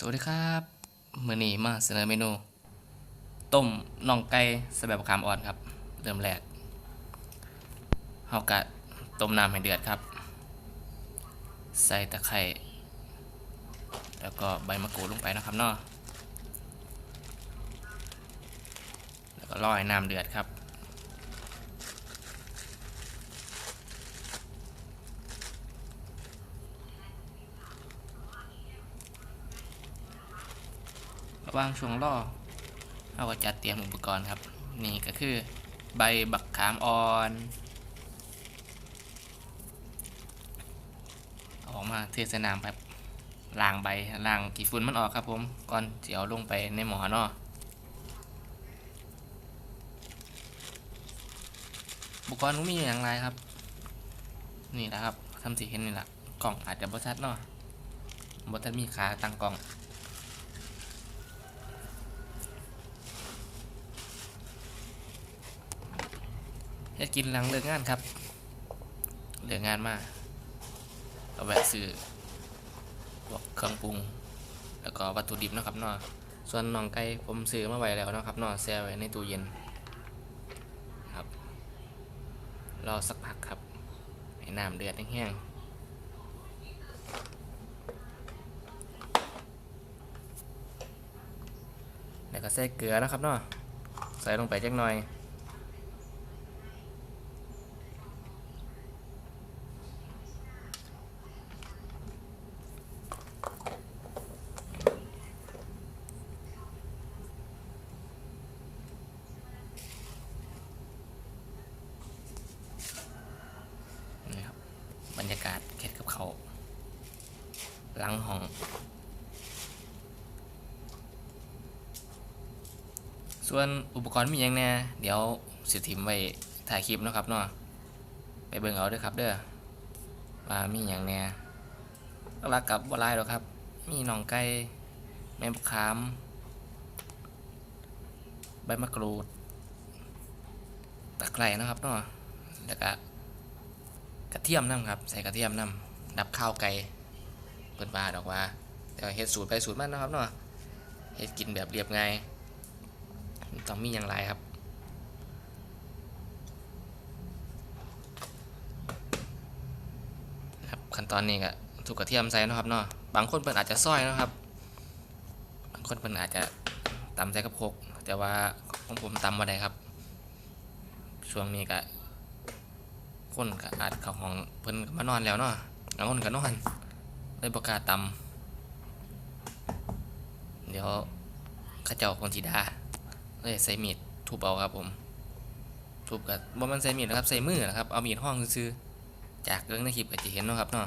สวัสดีครับมื้อนี้มาเสนอเมนู ต้มน่องไก่สแบบขามอ่อนครับ เริ่มแรกเฮากะต้มน้ำให้เดือดครับ ใส่ตะไคร้แล้วก็ใบมะกรูดลงไปนะครับเนาะแล้วก็รอให้น้ำเดือดครับ วางช่วงรอเราก็จัดเตรียมอุปกรณ์ครับ นี่ก็คือใบบักขามอ่อนออกมาเทสน้ำครับล้างใบล้างกี่ฝุ่นมันออกครับผมก่อนจะเอาลงไปในหมอเนาะอุปกรณ์มีอย่างไรครับ นี่นะครับทำสีเห็นนี่แหละกล่องอาจจะบชัดเนาะบชัดมีขาตั้งกล่อง เฮ็ดกินหลังเลิกงานครับเลิกงานมาเอาแวะซื้อพวกเครื่องปรุง แล้วก็วัตถุดิบนะครับเนาะส่วนน่องไก่ผมซื้อมาไว้แล้วนะครับเนาะแช่ไว้ในตู้เย็นครับรอสักพักครับให้น้ำเดือดแห้งแล้วก็ใส่เกลือนะครับเนาะใส่ลงไปจักหน่อย นี่ครับบรรยากาศเข็ดกับเขาวหลังห้อง ส่วนอุปกรณ์มีอย่างแน่เดี๋ยวสิทิมไว้ถ่ายคลิปนะครับเนาะไปเบิ่งเอาด้วยครับเด้อว่ามีอย่างแน่หลักกับบลายหรอครับ มีหนองไก่แมงมะขาม ใบมะกรูดตะไคร้นะครับเนาะแล้วก็กระเทียมน้ำครับ ใส่กระเทียมน้ำดับข้าวไก่เปิดบาดอกว่าแต่ว่าเฮ็ดสูตรไปสูตรมันนะครับเนาะเฮ็ดกินแบบเรียบง่าย ต้องมีอย่างไรครับ ครับ ขั้นตอนนี้ก็ถูกกระเทียมใส่นะครับเนาะบางคนเพิ่นอาจจะซอยนะครับ บางคนเพิ่นอาจจะตำใส่กับโคกแต่ว่าของผมตำมาได้ครับ ช่วงนี้ก็คนก็อาจเข้าห้องเพิ่นก็มานอนแล้วเนาะบางคนก็นอนเลยประกาศตำเดี๋ยวข้าเจ้าคนสีดา เลยใส่มีดทุบเอาครับผมทุบกับบ่แมันใส่มีดนะครับใส่มือนะครับเอามีดห้องซื้อจากเรื่องในคลิปก็จะเห็นนาะครับเนาะ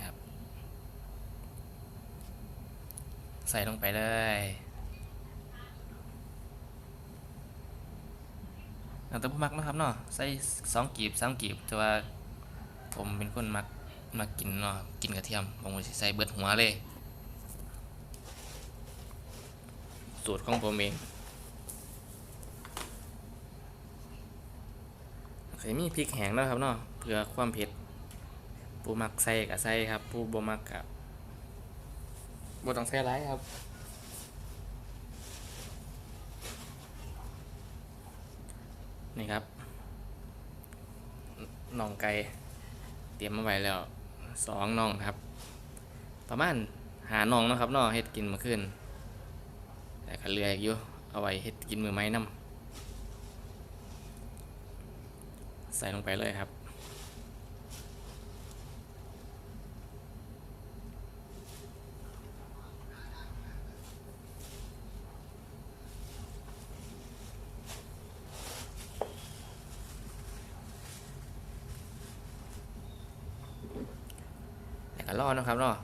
ครับ ใส่ลงไปเลยแล้วแต่ผู้มักนะครับเนาะใส่สองกีบสามกีบแต่ว่าผมเป็นคนมักมักกินเนาะกินกระเทียมผมก็สิใส่เบิดหัวเลย สูตรของผมเองเคยมีพริกแห้งนะครับเนาะเพื่อความเผ็ดผู้มักใส่กับใส่ครับผู้บ่มักกับบ่ต้องใส่หลายครับนี่ครับน่องไก่เตรียมมาไว้แล้วสองน่องครับ ประมาณหาน่องนะครับเนาะเฮ็ดกินมาขึ้น แต่ก็เหลืออีกอยู่เอาไว้เฮ็ดกินมือไม้น้ำใส่ลงไปเลยครับแล้วก็รอนะครับเนาะ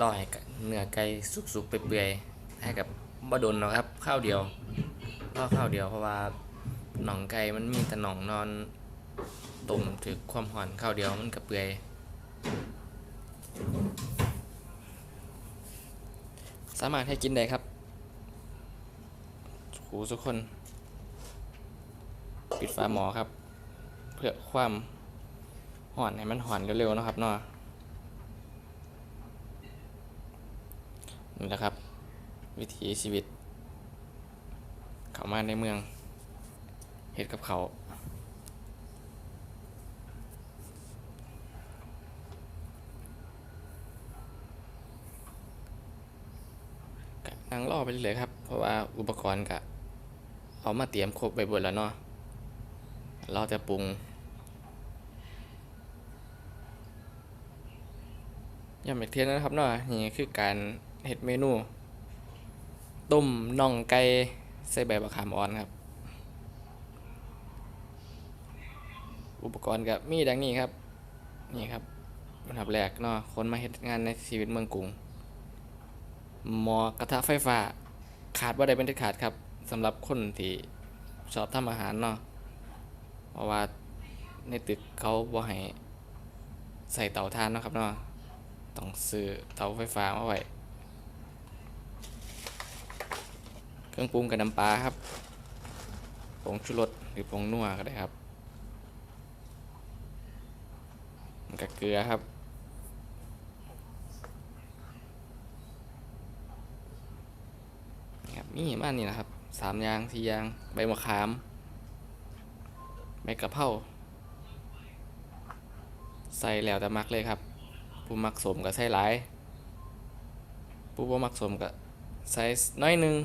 รอให้เนื้อไก่สุกๆเปื่อยๆ ให้กับบะดนเนาะครับข้าวเดียวรอข้าวเดียวเพราะว่าหนองไก่มันมีแต่หนองนอนต้มถึกความหอนข้าวเดียวมันกับเปื่อยสามารถให้กินได้ครับหูทุกคน ปิดฝาหมอครับ เพื่อความห่อนให้มันห่อนเร็วๆนะครับเนาะนี่แหละครับ วิถีชีวิต เขามาในเมืองเฮ็ดกับเขานั่งรอไปเรื่อยครับ เพราะว่าอุปกรณ์ก็เอามาเตรียมครบไปหมดแล้วเนาะเรอจะปรุงย้ำอีกเทียนะครับเนาะนี่คือการเฮ็ดเมนู ต้มน่องไก่ใส่ใบมะขามอ่อนครับ อุปกรณ์ก็มีดังนี้ครับ นี่ครับอันดับแรกเนาะคนมาเฮ็ดงานในชีวิตเมืองกรุงหมอกระทะไฟฟ้า ขาดว่าได้เป็นที่ขาดครับสำหรับคนที่ชอบทำอาหารเนาะเพราะว่าในตึกเขาบ่ให้ใส่เตาถ่านนะครับเนาะต้องซื้อเตาไฟฟ้ามาไว้ เครื่องปรุงกับน้ำปลาครับผงชูรสหรือผงนัวก็ได้ครับมันกับเกลือครับ นี่ครับนี่บ้านนี่นะครับสามอยางสี่อยางใบมะขามใบกะเพราใส่แล้วแต่มักเลยครับ ผู้มักสมก็ใส่หลาย ผู้บ่มักสมก็ใส่น้อยหนึง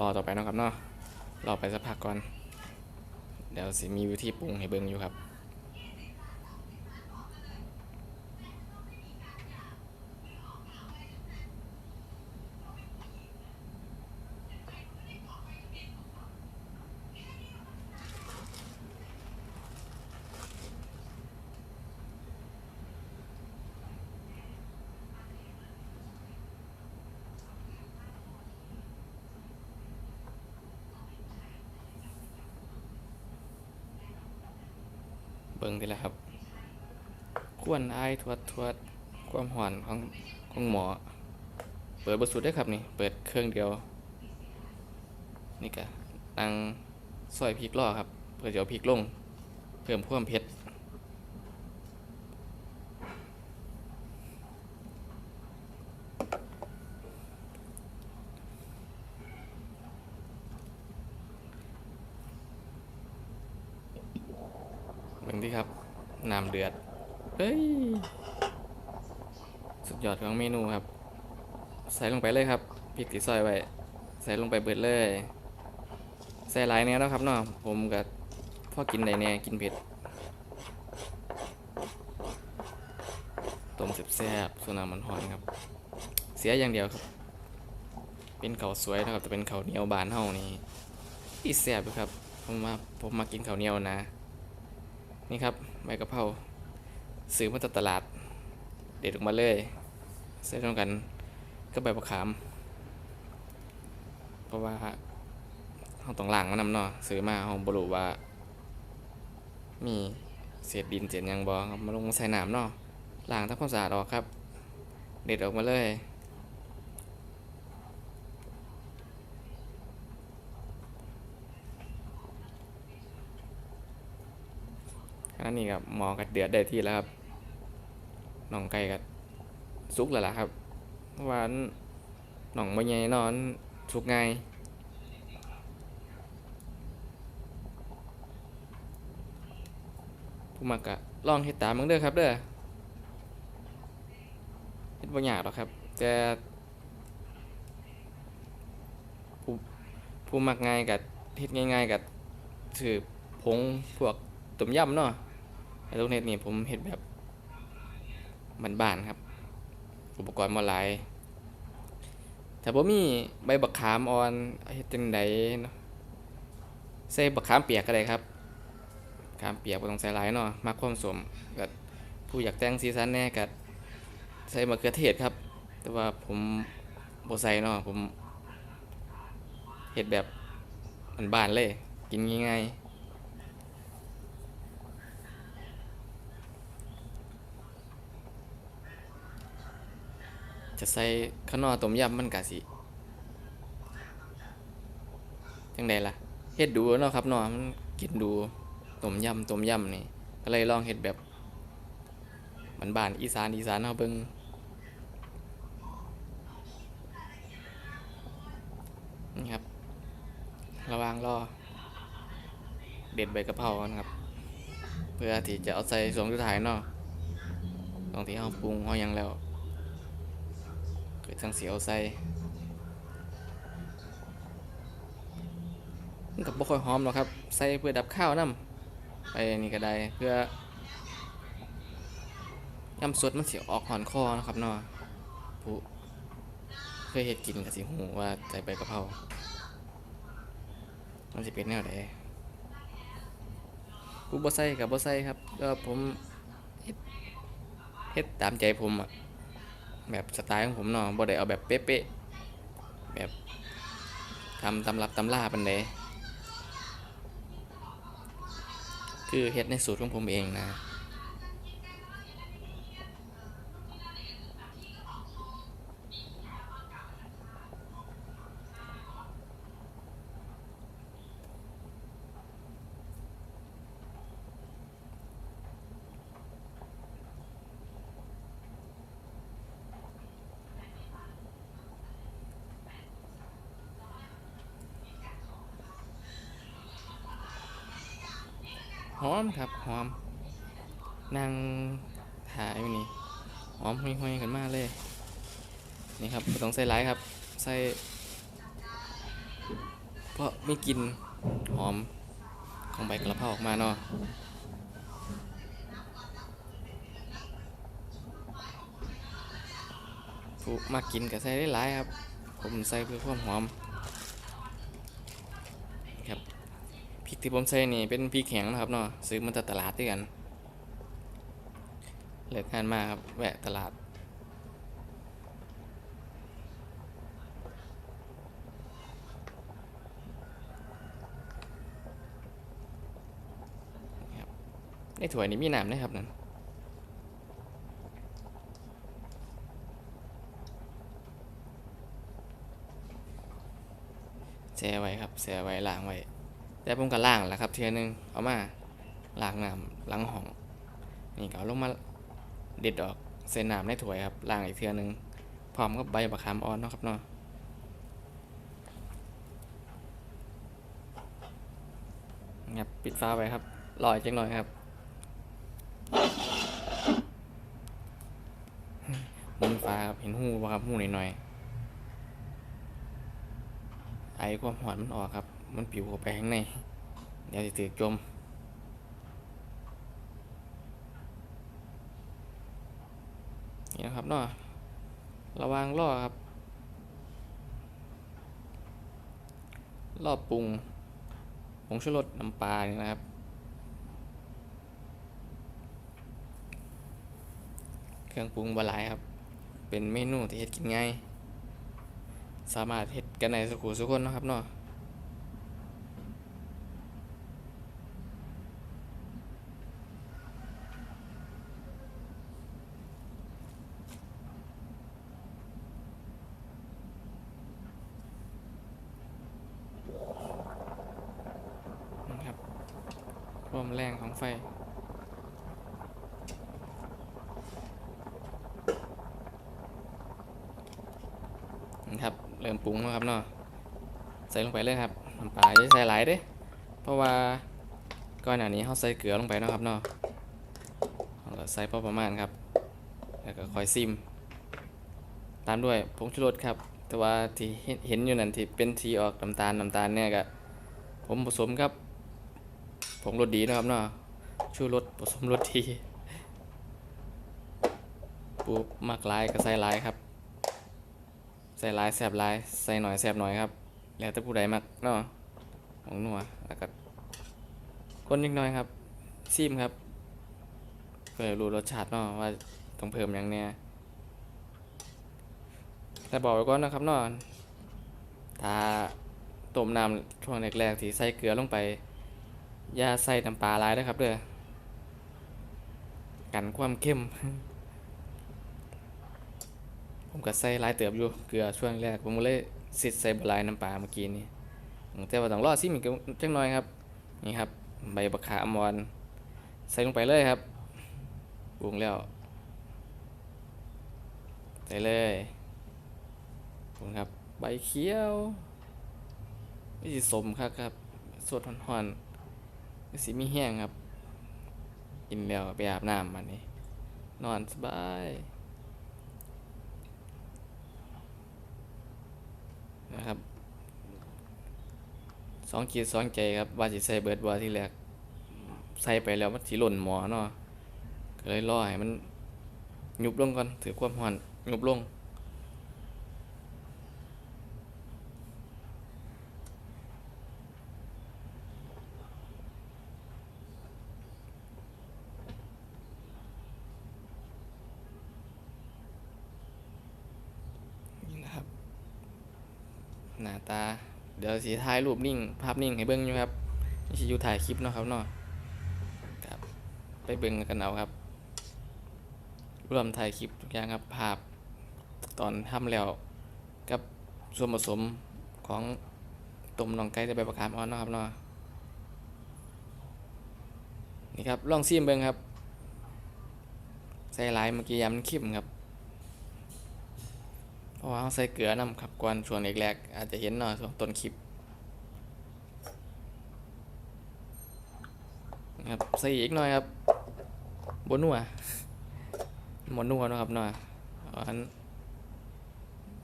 รอต่อไปนะครับเนาะรอไปสักพักก่อน เดี๋ยวสิมีวิธีปรุงให้เบิ่งอยู่ครับ เบิ่งดีแหละครับ ควรอายทวดทวดความหอนของของหมอ เปิดบทสุดได้ครับนี่ เปิดเครื่องเดียว นี่กะตังซอยพริกล่อครับ เพื่อจะเอาพริกลง เพิ่มความเผ็ด ครับน้ำเดือดเฮ้ยสุดยอดของเมนูครับ ใส่ลงไปเลยครับพริกที่ซอยไว้ใส่ลงไปเบิดเลย ใส่หลายแนวแล้วครับเนาะผมก็พอกินได้แน่กินเผ็ดต้มแซ่บๆส่วนน้ำมันหอนครับ เสียอย่างเดียวครับ เป็นเขาสวยนะครับแต่เป็นเขาเหนียวบานเฮานี่ที่แซ่บอยู่ครับผมมาผมมากินเขาเหนียวนะ นี่ครับใบกะเพราซื้อมาจากตลาด เด็ดออกมาเลยใส่รวมกันก็ใบมะขาม เพราะว่าเราต้องล้างมันนำเนาะซื้อมาเราบรูว่า มีเศษดินเศษยังบ่อมาลงใส่น้ำเนาะล้างทำความสะอาดออกครับ เด็ดออกมาเลย อันนี้ครับหมอกัดเดือดได้ที่แล้วครับน่องไก่กัดสุกแล้วล่ะครับเพราะว่าหน่องบ่ใหญ่นอนสุกง่ายผู้มักกะลองเฮ็ดตามมึงเด้อครับเด้อเฮ็ดบ่ยากหรอกครับแต่ผู้ผู้มักง่ายกับเฮ็ดง่ายๆกับถือผงพวกต้มยำเนาะ ไอ้ลูกเน็ตนี่ผมเห็ดแบบบ้านๆครับ อุปกรณ์มาหลายถ้าบ่มีใบบักขามออนเฮ็ดจังไดเนาะใส่บักขามเปียกก็ได้ครับขามเปียกบ่ต้องใส่หลายเนาะมักความสมก็ผู้อยากแต่งสีสันแน่ก็ใส่มะเขือเทศครับ แต่ว่าผมบ่ใส่เนาะผมเฮ็ดแบบบ้านๆเลย กินง่ายๆ จะใส่ข้างนอต้มยำมันกะสิจังใดล่ะเฮ็ดดูเนาะครับเนาะมันกินดูต้มยำต้มยำนี่ก็เลยลองเฮ็ดแบบมันบ้านอีสานอีสานเฮาเบิ่งนี่ครับ ระว่างรอ เด็ดใบกะเพรากันครับ เพื่อที่จะเอาใส่สวงสุดท้ายเนาะตรงที่เฮาปรุงเฮายังแล้ว ก็จังสิเอาใส่มันกับบ่ค่อยหอมหรอกครับ ใส่เพื่อดับข้าวน้ำไปนี่ก็ได้เพื่อยำสดมันเสิออกหอนคอนะครับเนาะผู้เคยเฮ็ดกินก็สิฮู้ว่าใส่ใบกะเพรามันสิเป็นแนวใดผู้บ่ใส่กับบ่ใส่ครับก็ผมเฮ็ดเฮ็ดตามใจผมอะ แบบสไตล์ของผมเนาะบ่ได้เอาแบบเป๊ะๆแบบทำตำรับตำล่าปันเดคือเฮ็ดในสูตรของผมเองนะ หอมครับหอมนั่งถ่ายอยู่นี่หอมห่วยๆกันมากเลย นี่ครับต้องใส่หลายครับ ใส่เพราะไม่กินหอมของใบกระเพราออกมาเนาะผู้มากินก็ใส่ได้หลายครับ ผมใส่เพื่อความหอมครับ พริก ที่ผมใส่นี่เป็นพริกแข็งนะครับเนาะซื้อมาจากตลาดด้วยกันเลิกงานมากครับแวะตลาดนะครับในถ้วยนี้มีน้ำนะครับนั่นแช่ไว้ครับแช่ไว้ล้างไว้ แต่ผมก็ล้างแหละครับเทียหนึงเอามาล้างน้ำล้างห้อง นี่ก็เอาลงมาเด็ดออกใส่น้ำในถ้วยครับล้างอีกเทียหนึงพร้อมกับใบมะขามอ่อนเนาะครับเนาะครับปิดฟ้าไว้ครับรออีกจังหน่อยครับมุนฟ้าครับเห็นหูป่ะครับหูหน่อยๆไอความหอนมันออกครับ มันปิวเข้าไปข้างใน เดี๋ยวจะถือจม นี่นะครับเนาะระวังล่อครับล่อปรุงผงชูรสน้ำปลานี่นะครับเครื่องปรุงบหลายครับ เป็นเมนูที่เฮ็ดกินง่าย สามารถเฮ็ดกันในสุขุสุกคนนะครับเนาะ นะครับความแรงของ ไฟ นะครับ เริ่มปรุงแล้วครับเนาะ ใส่ลงไปเลยครับ น้ำปลาจะใส่หลายเด้ เพราะว่าก่อนหนานี้เขาใส่เกลือลงไปเนาะครับเนาะเราก็ใส่พอประมาณครับ แล้วก็คอยซิม ตามด้วยผงชูรสครับ แต่ว่าที่เห็นอยู่นั่นที่เป็นสีออกน้ำตาลน้ำตาลเนี่ยก็ผมผสมครับผงรสดีนะครับเนาะ ชูรสผสมรสดีปูมักลายก็ใส่ลายครับ ใส่ลายแสบลายใส่หน่อยแสบหน่อยครับ แล้วแต่ผู้ใดมักเนาะของนัวแล้วก็คนนิดหน่อยครับซิมครับเพื่อรู้รสชาติเนาะว่าต้องเพิ่มอย่างเนี้ยแต่บอกไว้ก่อนนะครับเนาะถ้าต้มน้ำช่วงแรกๆที่ใส่เกลือลงไปอย่าใส่น้ำปลาลายนะครับเด้อ กันความเข้ม ผมก็ใส่ลายเติบอยู่เกลือช่วงแรก ผมเลยสิดใส่บลายน้ำปลาเมื่อกี้นี้แต่ว่าต้องรอซิมอีกจังน่อยครับ นี่ครับ ใบบักขาอ่อนใส่ลงไปเลยครับปรุงแล้วใส่เลยปรุงครับ ใบเขียวไม่สิสมครับครับสดห่อนๆสีมีแห้งครับ กินแล้วไปอาบน้ำมันนี่นอนสบายนะครับสองขีดสองใจครับว่าสิใส่เบิร์ดบอที่แรกใส่ไปแล้วมันสิหล่นหมอเนาะก็เลยรอให้มันยุบลงก่อนถือความหอนยุบลง นี่นะครับ หน้าตา เดี๋ยวสีถ่ายรูปนิ่ง ภาพนิ่งให้เบิ้งอยู่ครับนี่สิอยู่ถ่ายคลิปเนาะครับเนาะครับ ไปเบิ้งกันเอาครับรวมถ่ายคลิปทุกอย่างครับภาพตอนทำแล้วกับส่วนผสมของต้มน่องไก่จะใบประคามอ่อนเนาะครับเนาะนี่ครับลองซิมเบิ้งครับใส่ลายเมื่อกี้ยำมันเข้มครับ เพราะว่าเขาใส่เกลือนำครับก่อนช่วงแรกๆอาจจะเห็นหน่อยช่วงต้นคลิปนะครับใส่อีกหน่อยครับบนัวบนัวนะครับเนาะอัน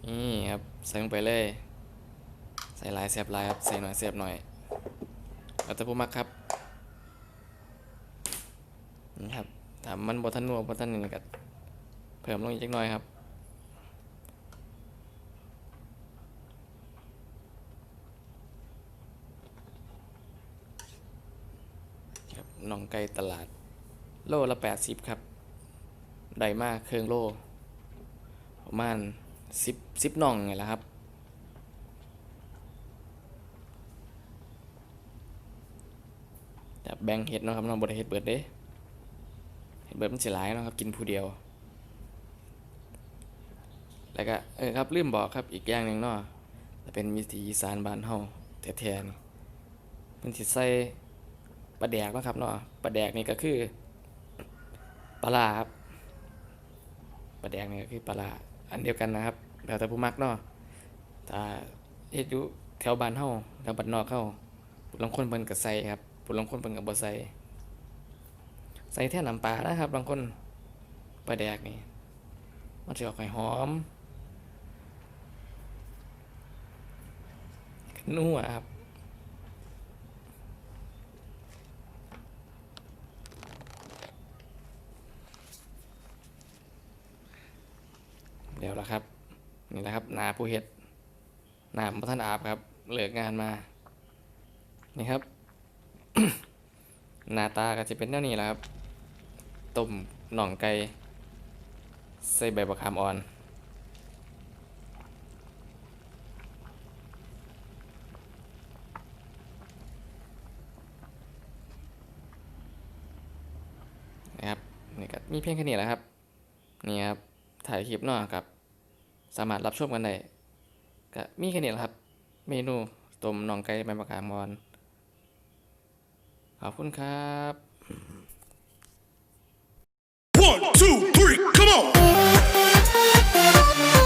นี่ครับใส่ลงไปเลย ใส่ลายเสียบลายครับใส่หน่อยเสียบหน่อยเอาแต่ผู้มักครับนี่ครับถ้ามันบทันนัวบทันนี่ก็เพิ่มลงอีกจักหน่อยครับ ครับ น่องไก่ตลาด โลละแปดสิบครับ ได้มากเครื่องโล ประมาณสิบสิบน่องไงล่ะครับ แต่แบ่งเห็ดเนาะครับน้องบดเห็ดเบิดเด้เห็ดเบิดมันสิหลายเนาะครับ กินผู้เดียว แล้วก็เออครับลืมบอกครับอีกอย่างหนึ่งเนาะจะเป็นวิถีอีสานบ้านเฮาแท้ๆนี่มันสิใส่ ปลาแดกนะครับเนาะปลาแดกนี่ก็คือปลาร้าครับปลาแดกนี่ก็คือปลาร้าอันเดียวกันนะครับแล้วแต่ผู้มักเนาะถ้าเฮ็ดอยู่แถวบ้านเฮาแถวบ้านนอกเฮาผู้ลางคนเพิ่นก็ใส่ครับผู้ลางคนเพิ่นก็บ่ใส่ใส่แท่น้ำปลานะครับบางคนปลาแดกนี่มันสิออกให้หอมนัวครับ เดี๋ยวละครับ นี่แหละครับ นาผู้เฮ็ดน้ำพระท่านอาบครับเลิกงานมา นี่ครับ นาตาก็จะเป็นแนวนี้แหละครับต้มหน่องไก่ใส่ใบบักขามอ่อนนะครับนี่ก็มีเพียงแค่นี้แหละครับ นี่ครับ ถ่ายคลิปเนาะครับ สามารถรับชมกันได้ก็มีแค่นี้แหละครับ เมนูต้มน่องไก่ใบมะขามอ่อน ขอบคุณครับ One, two, three, come on!